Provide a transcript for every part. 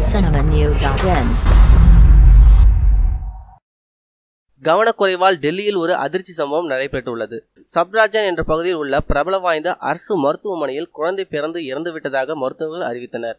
tamilcinemanew.in கவனக்குறைவால் டெல்லியில் ஒரு அதிர்ச்சி சம்பவம் நடைபெற்றுள்ளது. சப்ராஜன் என்ற பகுதியில் உள்ள பிரபல வாய்ந்த அரசு மருத்துவமனையில் குழந்தை பிறந்து இறந்துவிட்டதாக மருத்துவர்கள் அறிவித்தனர்.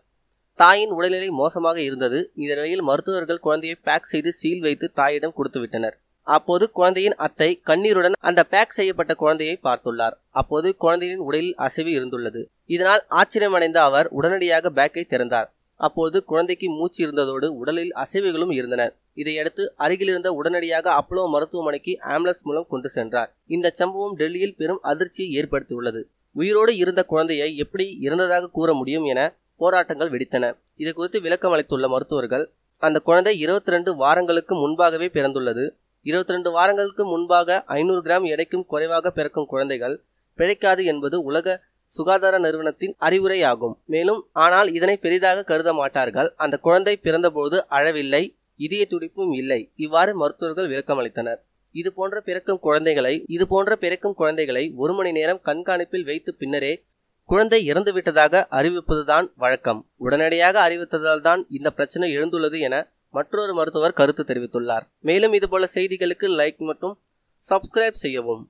தாயின் உடல்நிலை மோசமாக இருந்தது. இந்த நிலையில் மருத்துவர்கள் குழந்தையை பேக் செய்து சீல் வைத்து தாயிடம் கொடுத்துவிட்டனர். அப்போது குழந்தையின் அத்தை கண்ணீருடன் அந்த பேக் செய்யப்பட்ட குழந்தையை பார்த்துள்ளார். அப்போது குழந்தையின் உடலில் அசைவு இருந்துள்ளது. இதனால் ஆச்சரியமடைந்த அவர் உடனடியாக பேக்கை திறந்தார். அப்போது குழந்தைக்கு மூச்சு இருந்ததோடு உடலில் அசைவுகளும் இருந்தன. இதையடுத்து அருகிலிருந்த உடனடியாக அப்போலோ மருத்துவமனைக்கு ஆம்புலன்ஸ் மூலம் கொண்டு சென்றார். இந்த சம்பவம் டெல்லியில் பெரும் அதிர்ச்சியை ஏற்படுத்தியுள்ளது. உயிரோடு இருந்த குழந்தையை எப்படி இறந்ததாக கூற முடியும் என போராட்டங்கள் வெடித்தன. இது குறித்து விளக்கம் அளித்துள்ள மருத்துவர்கள் அந்த குழந்தை இருபத்தி ரெண்டு வாரங்களுக்கு முன்பாகவே பிறந்துள்ளது. இருபத்தி ரெண்டு வாரங்களுக்கு முன்பாக ஐநூறு கிராம் எடைக்கும் குறைவாக பிறக்கும் குழந்தைகள் பிழைக்காது என்பது உலக சுகாதார நிறுவனத்தின் அறிவுரையாகும். மேலும் ஆனால் இதனை பெரிதாக கருத மாட்டார்கள். அந்த குழந்தை பிறந்தபோது அழவில்லை இதய துடிப்பும் இல்லை. இவ்வாறு மருத்துவர்கள் விளக்கம் அளித்தனர் இது போன்ற பிறக்கும் குழந்தைகளை இது போன்ற பிறக்கும் குழந்தைகளை ஒரு மணி நேரம் கண்காணிப்பில் வைத்து பின்னரே குழந்தை இறந்துவிட்டதாக அறிவிப்பதுதான் வழக்கம். உடனடியாக அறிவித்ததால் தான் இந்த பிரச்சனை எழுந்துள்ளது என மற்றொரு மருத்துவர் கருத்து தெரிவித்துள்ளார். மேலும் இதுபோல செய்திகளுக்கு லைக் மற்றும் சப்ஸ்கிரைப் செய்யவும்.